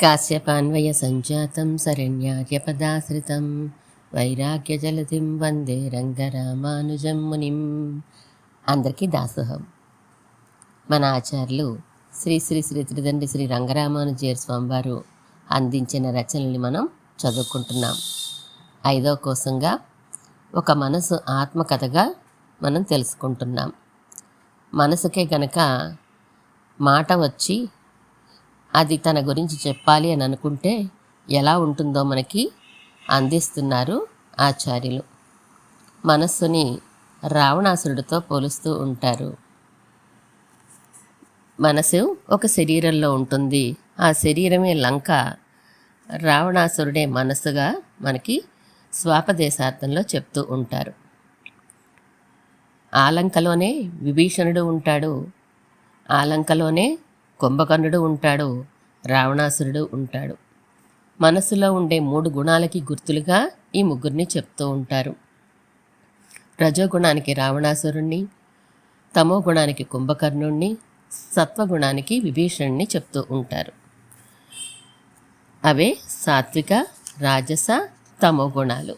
కాశ్యపాన్వయ సంజాతం శరణ్యార్యపదాశ్రితం వైరాగ్యజలధిం వందే రంగరామానుజం మునిం అందరికీ దాసోహం। మన ఆచార్యులు శ్రీ శ్రీ శ్రీ త్రిదండ్రి శ్రీ రంగరామానుజయ స్వామివారు అందించిన రచనల్ని మనం చదువుకుంటున్నాం. ఐదవ కోసంగా ఒక మనసు ఆత్మకథగా మనం తెలుసుకుంటున్నాం. మనసుకే గనక మాట వచ్చి అది తన గురించి చెప్పాలి అని అనుకుంటే ఎలా ఉంటుందో మనకి అందిస్తున్నారు ఆచార్యులు. మనస్సుని రావణాసురుడితో పోలుస్తూ ఉంటారు. మనసు ఒక శరీరంలో ఉంటుంది. ఆ శరీరమే లంక. రావణాసురుడే మనస్సుగా మనకి స్వాపదేశార్థంలో చెప్తూ ఉంటారు. ఆ లంకలోనే విభీషణుడు ఉంటాడు. ఆ లంకలోనే కుంభకర్ణుడు ఉంటాడు రావణాసురుడు ఉంటాడు. మనసులో ఉండే మూడు గుణాలకి గుర్తులుగా ఈ ముగ్గురిని చెప్తూ ఉంటారు. రజోగుణానికి రావణాసురుణ్ణి తమో గుణానికి కుంభకర్ణుణ్ణి సత్వగుణానికి విభీషణుణ్ణి చెప్తూ ఉంటారు. అవే సాత్విక రాజస తమో గుణాలు.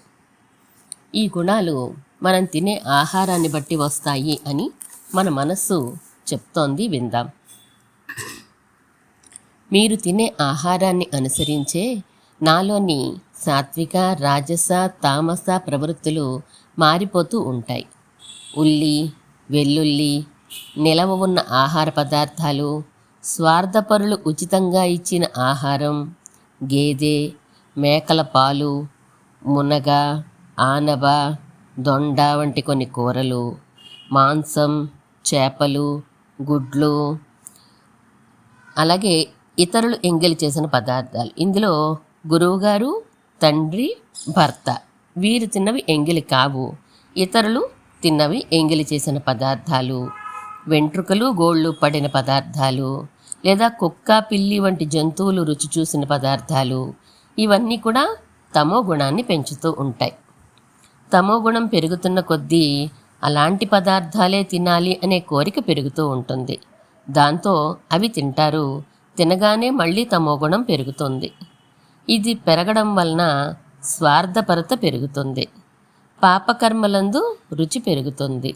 ఈ గుణాలు మనం తినే ఆహారాన్ని బట్టి వస్తాయి అని మన మనస్సు చెప్తోంది విందాం. మీరు తినే ఆహారాన్ని అనుసరించే నాలోని సాత్విక రాజస తామస ప్రవృత్తులు మారిపోతూ ఉంటాయి. ఉల్లి వెల్లుల్లి నిలవ ఉన్న ఆహార పదార్థాలు స్వార్థపరులు ఉచితంగా ఇచ్చిన ఆహారం గేదె మేకల పాలు మునగ ఆనవ దొండ వంటి కొన్ని కూరలు మాంసం చేపలు గుడ్లు అలాగే ఇతరులు ఎంగిలి చేసిన పదార్థాలు. ఇందులో గురువుగారు తండ్రి భర్త వీరు తిన్నవి ఎంగిలి కావు. ఇతరులు తిన్నవి ఎంగిలి చేసిన పదార్థాలు. వెంట్రుకలు గోళ్ళు పడిన పదార్థాలు. లేదా కుక్క పిల్లి వంటి జంతువులు రుచి చూసిన పదార్థాలు. ఇవన్నీ కూడా తమో గుణాన్ని పెంచుతూ ఉంటాయి. తమో గుణం పెరుగుతున్న కొద్దీ అలాంటి పదార్థాలే తినాలి అనే కోరిక పెరుగుతూ ఉంటుంది. దాంతో అవి తింటారు. తినగానే మళ్ళీ తమో గుణం పెరుగుతుంది. ఇది పెరగడం వలన స్వార్థపరత పెరుగుతుంది. పాపకర్మలందు రుచి పెరుగుతుంది.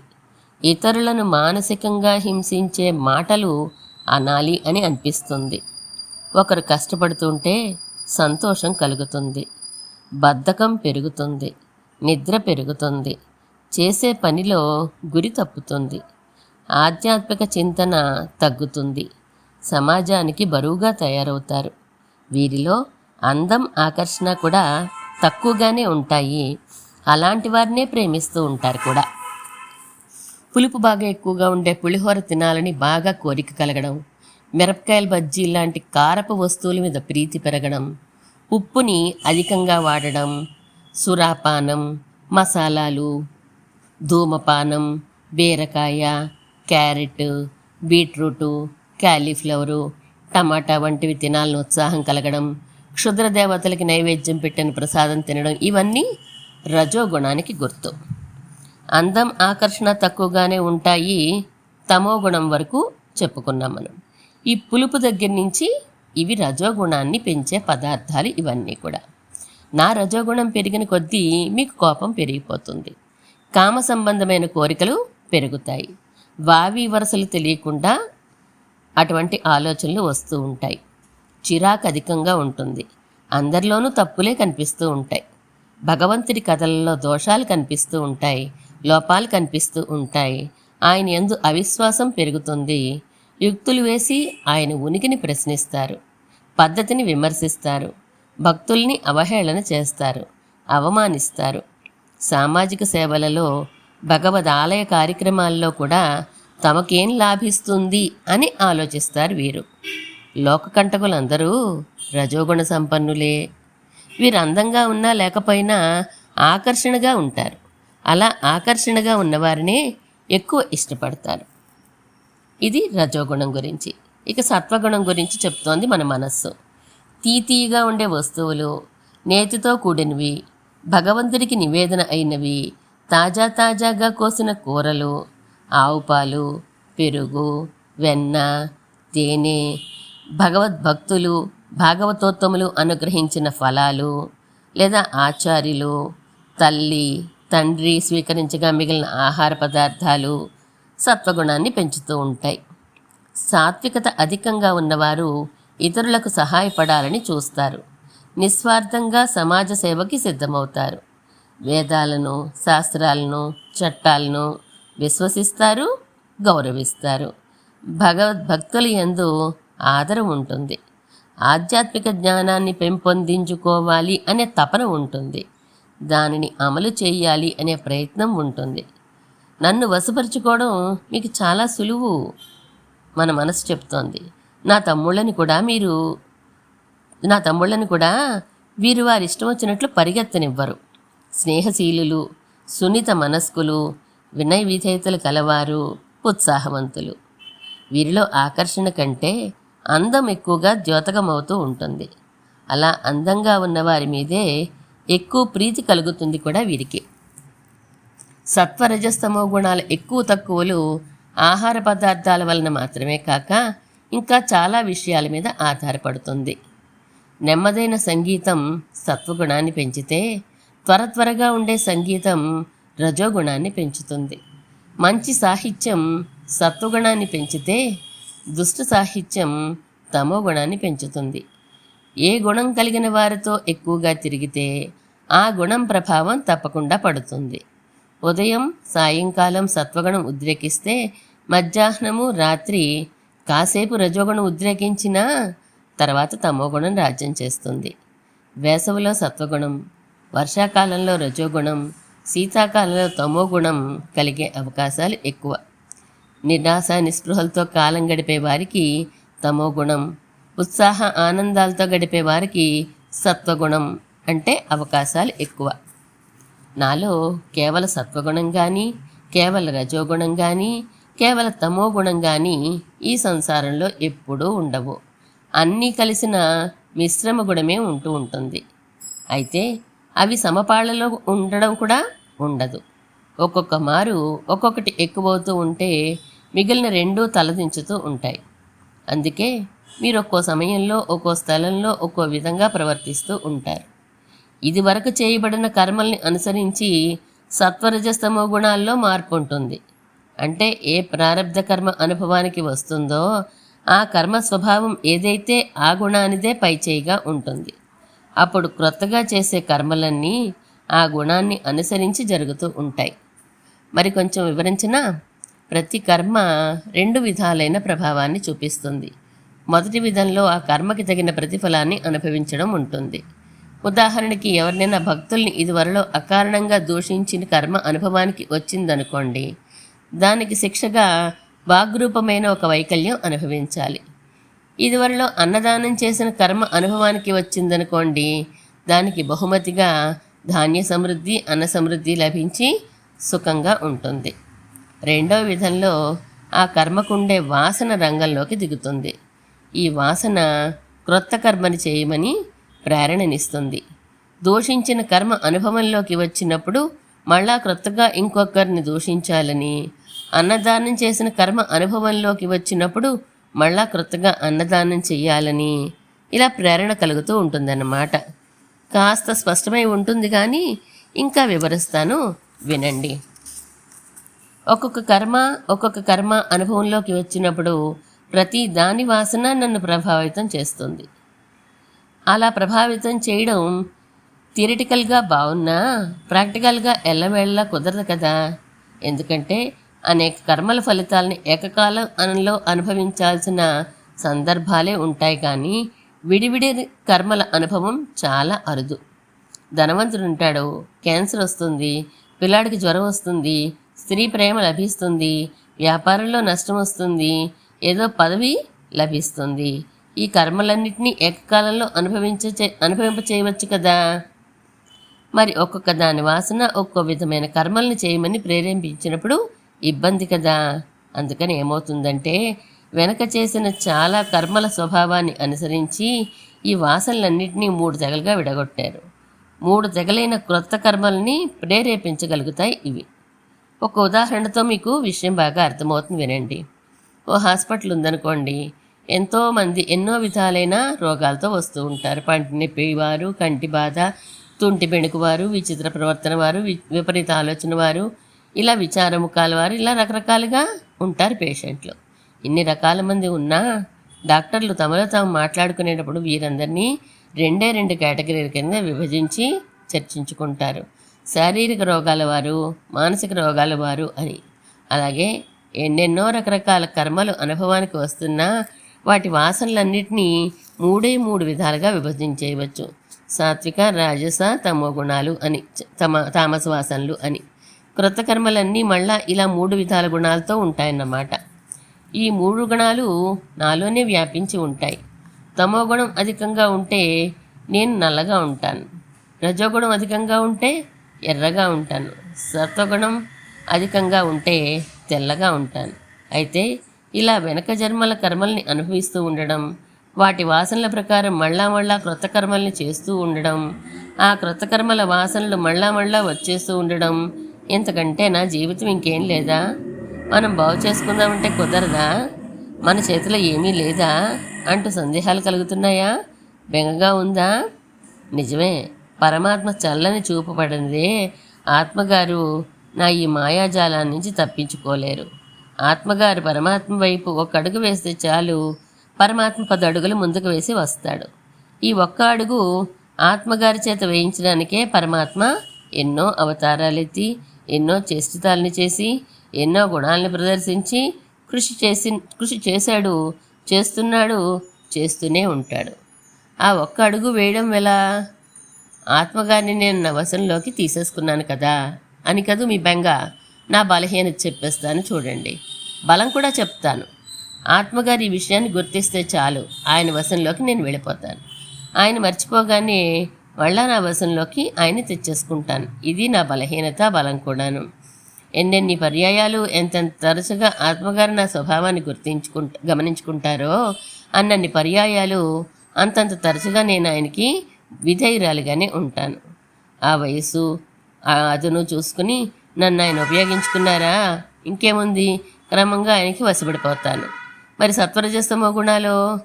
ఇతరులను మానసికంగా హింసించే మాటలు అనాలి అని అనిపిస్తుంది. ఒకరు కష్టపడుతుంటే సంతోషం కలుగుతుంది. బద్ధకం పెరుగుతుంది. నిద్ర పెరుగుతుంది. చేసే పనిలో గురి తప్పుతుంది. ఆధ్యాత్మిక చింతన తగ్గుతుంది. సమాజానికి బరువుగా తయారవుతారు. వీరిలో అందం ఆకర్షణ కూడా తక్కువగానే ఉంటాయి. అలాంటి వారినే ప్రేమిస్తూ ఉంటారు కూడా. పులుపు బాగా ఎక్కువగా ఉండే పులిహోర తినాలని బాగా కోరిక కలగడం మిరపకాయల బజ్జీ లాంటి కారపు వస్తువుల మీద ప్రీతి పెరగడం ఉప్పుని అధికంగా వాడడం సురాపానం మసాలాలు ధూమపానం బీరకాయ క్యారెట్ బీట్రూటు క్యాలీఫ్లవరు టమాటా వంటివి తినాలని ఉత్సాహం కలగడం క్షుద్ర దేవతలకి నైవేద్యం పెట్టిన ప్రసాదం తినడం ఇవన్నీ రజోగుణానికి గుర్తు. అందం ఆకర్షణ తక్కువగానే ఉంటాయి తమో గుణం వరకు చెప్పుకున్నాం మనం. ఈ పులుపు దగ్గర నుంచి ఇవి రజోగుణాన్ని పెంచే పదార్థాలు ఇవన్నీ కూడా. నా రజోగుణం పెరిగిన కొద్దీ మీకు కోపం పెరిగిపోతుంది. కామ సంబంధమైన కోరికలు పెరుగుతాయి. వావి వరసలు తెలియకుండా అటువంటి ఆలోచనలు వస్తూ ఉంటాయి. చిరాకు అధికంగా ఉంటుంది. అందరిలోనూ తప్పులే కనిపిస్తూ ఉంటాయి. భగవంతుడి కథలలో దోషాలు కనిపిస్తూ ఉంటాయి. లోపాలు కనిపిస్తూ ఉంటాయి. ఆయన ఎందు అవిశ్వాసం పెరుగుతుంది. యుక్తులు వేసి ఆయన ఉనికిని ప్రశ్నిస్తారు. పద్ధతిని విమర్శిస్తారు. భక్తుల్ని అవహేళన చేస్తారు. అవమానిస్తారు. సామాజిక సేవలలో భగవద్ ఆలయ కార్యక్రమాల్లో కూడా తమకేం లాభిస్తుంది అని ఆలోచిస్తారు వీరు. లోకకంటకులందరూ రజోగుణ సంపన్నులే. వీరు అందంగా ఉన్నా లేకపోయినా ఆకర్షణగా ఉంటారు. అలా ఆకర్షణగా ఉన్నవారినే ఎక్కువ ఇష్టపడతారు. ఇది రజోగుణం గురించి. ఇక సత్వగుణం గురించి చెప్తోంది మన మనస్సు. తీతీగా ఉండే వస్తువులు నేతితో కూడినవి భగవంతుడికి నివేదన అయినవి తాజా తాజాగా కోసిన కూరలు ఆవు పాలు పెరుగు వెన్న తేనె భగవద్భక్తులు భాగవతోత్తములు అనుగ్రహించిన ఫలాలు లేదా ఆచార్యులు తల్లి తండ్రి స్వీకరించగా మిగిలిన ఆహార పదార్థాలు సత్వగుణాన్ని పెంచుతూ ఉంటాయి. సాత్వికత అధికంగా ఉన్నవారు ఇతరులకు సహాయపడాలని చూస్తారు. నిస్వార్థంగా సమాజ సేవకి సిద్ధమవుతారు. వేదాలను శాస్త్రాలను చట్టాలను విశ్వసిస్తారు గౌరవిస్తారు. భగవద్భక్తుల ఎందు ఆదరం ఉంటుంది. ఆధ్యాత్మిక జ్ఞానాన్ని పెంపొందించుకోవాలి అనే తపన ఉంటుంది. దానిని అమలు చేయాలి అనే ప్రయత్నం ఉంటుంది. నన్ను వశపరుచుకోవడం మీకు చాలా సులువు మన మనసు చెప్తోంది. నా తమ్ముళ్ళని కూడా మీరు నా తమ్ముళ్ళని కూడా వీరు వారి ఇష్టం వచ్చినట్లు పరిగెత్తనివ్వరు. స్నేహశీలులు సున్నిత మనస్కులు వినయ విధేయతలు కలవారు ఉత్సాహవంతులు. వీరిలో ఆకర్షణ కంటే అందం ఎక్కువగా ద్యోతకమవుతూ ఉంటుంది. అలా అందంగా ఉన్న వారి మీదే ఎక్కువ ప్రీతి కలుగుతుంది కూడా వీరికి. సత్వరజస్తమో గుణాల ఎక్కువ తక్కువలు ఆహార పదార్థాల వలన మాత్రమే కాక ఇంకా చాలా విషయాల మీద ఆధారపడుతుంది. నెమ్మదైన సంగీతం సత్వగుణాన్ని పెంచితే త్వర త్వరగా ఉండే సంగీతం రజోగుణాన్ని పెంచుతుంది. మంచి సాహిత్యం సత్వగుణాన్ని పెంచితే దుష్ట సాహిత్యం తమో గుణాన్ని పెంచుతుంది. ఏ గుణం కలిగిన వారితో ఎక్కువగా తిరిగితే ఆ గుణం ప్రభావం తప్పకుండా పడుతుంది. ఉదయం సాయంకాలం సత్వగుణం ఉద్రేకిస్తే మధ్యాహ్నము రాత్రి కాసేపు రజోగుణం ఉద్రేకించినా తర్వాత తమోగుణం రాజ్యం చేస్తుంది. వేసవిలో సత్వగుణం వర్షాకాలంలో రజోగుణం శీతాకాలంలో తమో గుణం కలిగే అవకాశాలు ఎక్కువ. నిరాశ నిస్పృహలతో కాలం గడిపే వారికి తమో గుణం ఉత్సాహ ఆనందాలతో గడిపే వారికి సత్వగుణం అంటే అవకాశాలు ఎక్కువ. నాలో కేవల సత్వగుణం కానీ కేవల రజోగుణం కానీ కేవల తమో గుణం కానీ ఈ సంసారంలో ఎప్పుడూ ఉండవు. అన్నీ కలిసిన మిశ్రమ గుణమే ఉంటూ ఉంటుంది. అయితే అవి సమపాళ్ళలో ఉండడం కూడా ఉండదు. ఒక్కొక్క మారు ఒక్కొక్కటి ఎక్కువవుతూ ఉంటే మిగిలిన రెండూ తలదించుతూ ఉంటాయి. అందుకే మీరు ఒక్కో సమయంలో ఒక్కో స్థలంలో ఒక్కో విధంగా ప్రవర్తిస్తూ ఉంటారు. ఇది వరకు చేయబడిన కర్మల్ని అనుసరించి సత్వరజస్తమో గుణాల్లో మార్పు ఉంటుంది అంటే ఏ ప్రారంధ కర్మ అనుభవానికి వస్తుందో ఆ కర్మ స్వభావం ఏదైతే ఆ గుణానిదే పైచేయిగా ఉంటుంది. అప్పుడు క్రొత్తగా చేసే కర్మలన్నీ ఆ గుణాన్ని అనుసరించి జరుగుతూ ఉంటాయి. మరి కొంచెం వివరించిన ప్రతి కర్మ రెండు విధాలైన ప్రభావాన్ని చూపిస్తుంది. మొదటి విధంలో ఆ కర్మకి తగిన ప్రతిఫలాన్ని అనుభవించడం ఉంటుంది. ఉదాహరణకి ఎవరినైనా భక్తుల్ని ఇదివరలో అకారణంగా దూషించిన కర్మ అనుభవానికి వచ్చిందనుకోండి దానికి శిక్షగా వాగ్రూపమైన ఒక వైకల్యం అనుభవించాలి. ఇదివరలో అన్నదానం చేసిన కర్మ అనుభవానికి వచ్చిందనుకోండి దానికి బహుమతిగా ధాన్య సమృద్ధి అన్న సమృద్ధి లభించి సుఖంగా ఉంటుంది. రెండో విధంలో ఆ కర్మకుండే వాసన రంగంలోకి దిగుతుంది. ఈ వాసన క్రొత్త కర్మని చేయమని ప్రేరణనిస్తుంది. దూషించిన కర్మ అనుభవంలోకి వచ్చినప్పుడు మళ్ళా క్రొత్తగా ఇంకొకరిని దూషించాలని అన్నదానం చేసిన కర్మ అనుభవంలోకి వచ్చినప్పుడు మళ్ళా క్రొత్తగా అన్నదానం చెయ్యాలని ఇలా ప్రేరణ కలుగుతూ ఉంటుందన్నమాట. కాస్త స్పష్టమై ఉంటుంది కానీ ఇంకా వివరిస్తాను వినండి. ఒక్కొక్క కర్మ ఒక్కొక్క కర్మ అనుభవంలోకి వచ్చినప్పుడు ప్రతి దాని వాసన నన్ను ప్రభావితం చేస్తుంది. అలా ప్రభావితం చేయడం థియరిటికల్గా బాగున్నా ప్రాక్టికల్గా ఎల్లవేళ్ళ కుదరదు కదా. ఎందుకంటే అనేక కర్మల ఫలితాలను ఏకకాలంలో అనుభవించాల్సిన సందర్భాలే ఉంటాయి కానీ విడివిడి కర్మల అనుభవం చాలా అరుదు. ధనవంతుడు ఉంటాడు క్యాన్సర్ వస్తుంది పిల్లాడికి జ్వరం వస్తుంది స్త్రీ ప్రేమ లభిస్తుంది వ్యాపారంలో నష్టం వస్తుంది ఏదో పదవి లభిస్తుంది. ఈ కర్మలన్నింటినీ ఏకకాలంలో అనుభవించ అనుభవింప చేయవచ్చు కదా? మరి ఒక్కొక్క దాని వాసన ఒక్కో విధమైన కర్మల్ని చేయమని ప్రేరేపించినప్పుడు ఇబ్బంది కదా? అందుకని ఏమవుతుందంటే వెనక చేసిన చాలా కర్మల స్వభావాన్ని అనుసరించి ఈ వాసనలన్నింటినీ మూడు తెగలుగా విడగొట్టారు. మూడు తెగలైన క్రొత్త కర్మల్ని ప్రేరేపించగలుగుతాయి ఇవి. ఒక ఉదాహరణతో మీకు విషయం బాగా అర్థమవుతుంది వినండి. ఓ హాస్పిటల్ ఉందనుకోండి ఎంతోమంది ఎన్నో విధాలైన రోగాలతో వస్తూ ఉంటారు. పంటి నొప్పి వారు కంటి బాధ తుంటి బెణుకు వారు విచిత్ర ప్రవర్తన వారు వి- విపరీత ఆలోచన వారు ఇలా విచారము కాలవారు ఇలా రకరకాలుగా ఉంటారు పేషెంట్లు. ఇన్ని రకాల మంది ఉన్నా డాక్టర్లు తమలో తాము మాట్లాడుకునేటప్పుడు వీరందరినీ రెండే రెండు కేటగిరీల కింద విభజించి చర్చించుకుంటారు. శారీరక రోగాల వారు మానసిక రోగాల వారు అని. అలాగే ఎన్నెన్నో రకరకాల కర్మలు అనుభవానికి వస్తున్నా వాటి వాసనలన్నింటినీ మూడే మూడు విధాలుగా విభజించేయవచ్చు. సాత్విక రాజస తమో గుణాలు అని తమ తామస వాసనలు అని. క్రొత్త కర్మలన్నీ మళ్ళా ఇలా మూడు విధాల గుణాలతో ఉంటాయన్నమాట. ఈ మూడు గుణాలు నాలోనే వ్యాపించి ఉంటాయి. తమో గుణం అధికంగా ఉంటే నేను నల్లగా ఉంటాను. రజోగుణం అధికంగా ఉంటే ఎర్రగా ఉంటాను. సత్వగుణం అధికంగా ఉంటే తెల్లగా ఉంటాను. అయితే ఇలా వెనక జన్మల కర్మల్ని అనుభవిస్తూ ఉండడం వాటి వాసనల ప్రకారం మళ్ళా మళ్ళా క్రొత్త కర్మల్ని చేస్తూ ఉండడం ఆ క్రొత్త కర్మల వాసనలు మళ్ళా మళ్ళా వచ్చేస్తూ ఉండడం ఇంతకంటే నా జీవితం ఇంకేం లేదా? మనం బాగు చేసుకుందామంటే కుదరదా? మన చేతిలో ఏమీ లేదా? అంటూ సందేహాలు కలుగుతున్నాయా? బెంగగా ఉందా? నిజమే. పరమాత్మ చల్లని చూపబడినదే ఆత్మగారు నా ఈ మాయాజాలాన్ని నుంచి తప్పించుకోలేరు. ఆత్మగారు పరమాత్మ వైపు ఒక అడుగు వేస్తే చాలు పరమాత్మ పది అడుగులు ముందుకు వేసి వస్తాడు. ఈ ఒక్క అడుగు ఆత్మగారి చేత వేయించడానికే పరమాత్మ ఎన్నో అవతారాలెత్తి ఎన్నో చేష్టితాలని చేసి ఎన్నో గుణాలను ప్రదర్శించి కృషి చేసి కృషి చేశాడు చేస్తున్నాడు చేస్తూనే ఉంటాడు. ఆ ఒక్క అడుగు వేయడం ఎలా? ఆత్మగారిని నేను నా వశంలోకి తీసేసుకున్నాను కదా అని కదూ మీ బెంగ? నా బలహీనత చెప్పేస్తాను చూడండి. బలం కూడా చెప్తాను. ఆత్మగారి ఈ విషయాన్ని గుర్తిస్తే చాలు. ఆయన వశంలోకి నేను వెళ్ళిపోతాను. ఆయన మర్చిపోగానే మళ్ళా నా ఆయన్ని తెచ్చేసుకుంటాను. ఇది నా బలహీనత బలం కూడాను. ఎన్నెన్ని పర్యాయాలు ఎంతెంత తరచుగా ఆత్మగారు నా స్వభావాన్ని గుర్తించుకుంటా గమనించుకుంటారో అన్నన్ని పర్యాయాలు అంతంత తరచుగా నేను ఆయనకి విధేయురాలుగానే ఉంటాను. ఆ వయసు ఆ అదును చూసుకుని నన్ను ఆయన ఉపయోగించుకున్నారా? ఇంకేముంది? క్రమంగా ఆయనకి వశపడిపోతాను. మరి సత్వరజస్తమో గుణాలు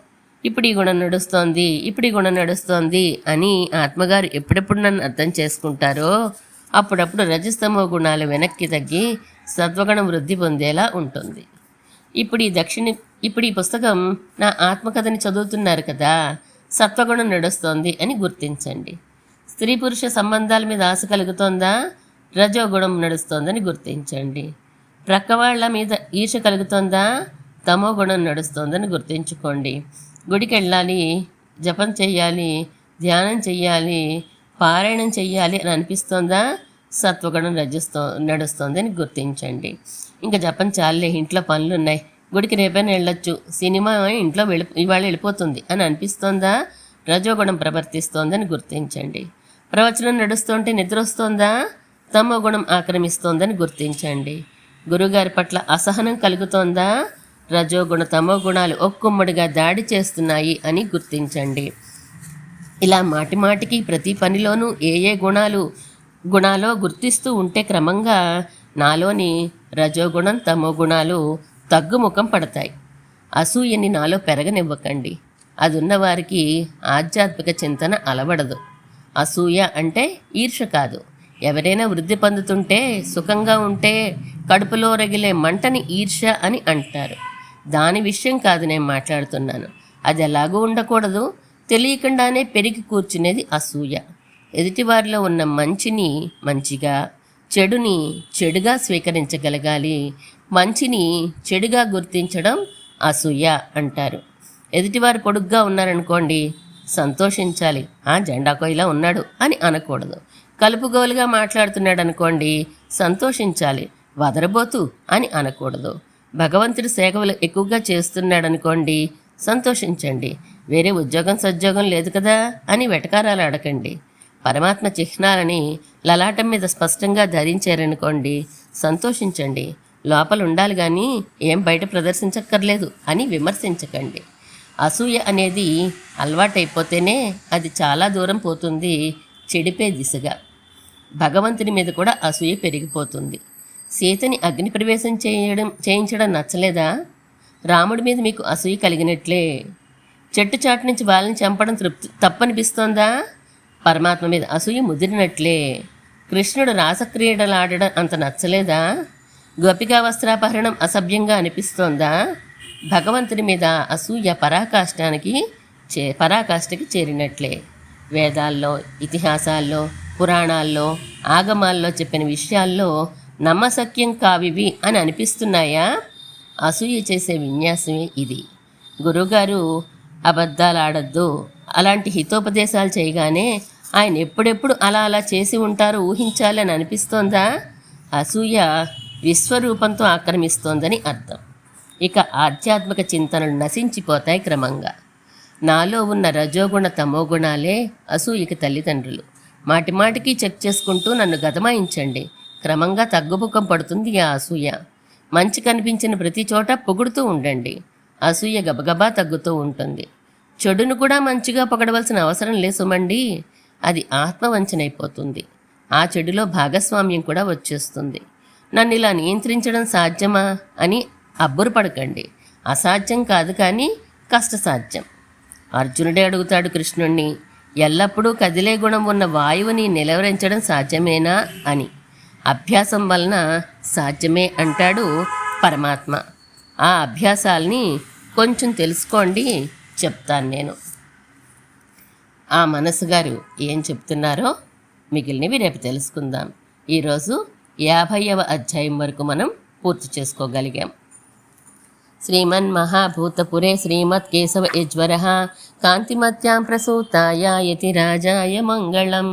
ఇప్పుడు ఈ గుణం నడుస్తోంది ఇప్పుడు ఈ గుణం నడుస్తోంది అని ఆత్మగారు ఎప్పుడెప్పుడు నన్ను అర్థం చేసుకుంటారో అప్పుడప్పుడు రజస్తమో గుణాలు వెనక్కి తగ్గి సత్వగుణం వృద్ధి పొందేలా ఉంటుంది. ఇప్పుడు ఈ దక్షిణ ఇప్పుడు ఈ పుస్తకం నా ఆత్మకథని చదువుతున్నారు కదా సత్వగుణం నడుస్తోంది అని గుర్తించండి. స్త్రీ పురుష సంబంధాల మీద ఆశ కలుగుతోందా రజోగుణం నడుస్తోందని గుర్తించండి. ప్రక్కవాళ్ళ మీద ఈర్ష కలుగుతోందా తమో గుణం నడుస్తోందని గుర్తించుకోండి. గుడికి వెళ్ళాలి జపం చెయ్యాలి ధ్యానం చెయ్యాలి పారాయణం చెయ్యాలి అని అనిపిస్తోందా? సత్వగుణం రజిస్తో నడుస్తోందని గుర్తించండి. ఇంకా జపం చాలే ఇంట్లో పనులు ఉన్నాయి గుడికి రేపైనా వెళ్ళొచ్చు. సినిమా ఇంట్లో వెళ్ళి ఇవాళ వెళ్ళిపోతుంది అని అనిపిస్తోందా? రజోగుణం ప్రవర్తిస్తోందని గుర్తించండి. ప్రవచనం నడుస్తుంటే నిద్ర వస్తోందా తమో గుణం ఆక్రమిస్తోందని గుర్తించండి. గురుగారి పట్ల అసహనం కలుగుతోందా? రజోగుణ తమో గుణాలు ఒక్కొమ్మడిగా దాడి చేస్తున్నాయి అని గుర్తించండి. ఇలా మాటి మాటికి ప్రతి పనిలోనూ ఏ ఏ గుణాలు గుణాలో గుర్తిస్తూ ఉంటే క్రమంగా నాలోని రజోగుణం తమో గుణాలు తగ్గుముఖం పడతాయి. అసూయని నాలో పెరగనివ్వకండి. అది ఉన్నవారికి ఆధ్యాత్మిక చింతన అలవడదు. అసూయ అంటే ఈర్ష కాదు. ఎవరైనా వృద్ధి పొందుతుంటే సుఖంగా ఉంటే కడుపులో రగిలే మంటని ఈర్ష అని అంటారు. దాని విషయం కాదు నేను మాట్లాడుతున్నాను. అది ఎలాగూ ఉండకూడదు. తెలియకుండానే పెరిగి కూర్చునేది అసూయ. ఎదుటివారిలో ఉన్న మంచిని మంచిగా చెడుని చెడుగా స్వీకరించగలగాలి. మంచిని చెడుగా గుర్తించడం అసూయ అంటారు. ఎదుటివారు పొడుగ్గా ఉన్నారనుకోండి సంతోషించాలి. ఆ జెండా ఇలా ఉన్నాడు అని అనకూడదు. కలుపుగోలుగా మాట్లాడుతున్నాడు అనుకోండి సంతోషించాలి. వదరబోతు అని అనకూడదు. భగవంతుడి సేవలు ఎక్కువగా చేస్తున్నాడు అనుకోండి సంతోషించండి. వేరే ఉద్యోగం సద్యోగం లేదు కదా అని వెటకారాలు అడకండి పరమాత్మ చిహ్నాలని లలాటం మీద స్పష్టంగా ధరించారనుకోండి సంతోషించండి. లోపల ఉండాలి కానీ ఏం బయట ప్రదర్శించక్కర్లేదు అని విమర్శించకండి. అసూయ అనేది అలవాటైపోతేనే అది చాలా దూరం పోతుంది చెడిపే దిశగా. భగవంతుని మీద కూడా అసూయ పెరిగిపోతుంది. సీతని అగ్ని ప్రవేశం చేయడం చేయించడం నచ్చలేదా? రాముడి మీద మీకు అసూయ కలిగినట్లే. చెట్టు చాటు నుంచి వాళ్ళని చంపడం తృప్తి తప్పనిపిస్తోందా? పరమాత్మ మీద అసూయ ముదిరినట్లే. కృష్ణుడు రాసక్రీడలాడడం అంత నచ్చలేదా? గోపికా వస్త్రాపహరణం అసభ్యంగా అనిపిస్తోందా? భగవంతుని మీద అసూయ పరాకాష్టానికి చే పరాకాష్ఠకి చేరినట్లే. వేదాల్లో ఇతిహాసాల్లో పురాణాల్లో ఆగమాల్లో చెప్పిన విషయాల్లో నమ్మసక్యం కావివి అని అనిపిస్తున్నాయా? అసూయ చేసే విన్యాసమే ఇది. గురువుగారు అబద్ధాలు ఆడద్దు అలాంటి హితోపదేశాలు చేయగానే ఆయన ఎప్పుడెప్పుడు అలా అలా చేసి ఉంటారో ఊహించాలి అని అనిపిస్తోందా? అసూయ విశ్వరూపంతో ఆక్రమిస్తోందని అర్థం. ఇక ఆధ్యాత్మిక చింతనలు నశించిపోతాయి క్రమంగా. నాలో ఉన్న రజోగుణ తమోగుణాలే అసూయకి తల్లిదండ్రులు. మాటి మాటికి చెక్ చేసుకుంటూ నన్ను గదమాయించండి. క్రమంగా తగ్గుముఖం పడుతుంది ఆ అసూయ. మంచి కనిపించిన ప్రతి చోట పొగుడుతూ ఉండండి. అసూయ గబగబా తగ్గుతూ ఉంటుంది. చెడును కూడా మంచిగా పొగడవలసిన అవసరం లేసుమండి అది ఆత్మవంచనైపోతుంది. ఆ చెడులో భాగస్వామ్యం కూడా వచ్చేస్తుంది. నన్ను ఇలా నియంత్రించడం సాధ్యమా అని అబ్బురపడకండి. అసాధ్యం కాదు కానీ కష్టసాధ్యం. అర్జునుడే అడుగుతాడు కృష్ణుణ్ణి ఎల్లప్పుడూ కదిలే గుణం ఉన్న వాయువుని నిలవరించడం సాధ్యమేనా అని. అభ్యాసం వలన సాధ్యమే అంటాడు పరమాత్మ. ఆ అభ్యాసాల్ని కొంచెం తెలుసుకోండి చెప్తాను నేను. ఆ మనసు గారు ఏం చెప్తున్నారో మిగిలినవి రేపు తెలుసుకుందాం. ఈరోజు యాభైవ అధ్యాయం వరకు మనం పూర్తి చేసుకోగలిగాం. శ్రీమన్మహాభూతపురే శ్రీమత్కేశవ యజ్వర కాంతిమత్యాం ప్రసూతాయ యతి రాజాయ మంగళం.